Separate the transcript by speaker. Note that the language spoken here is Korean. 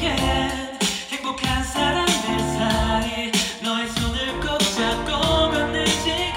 Speaker 1: 행복한 사람들 사이 너의 손을 꼭 잡고 건네지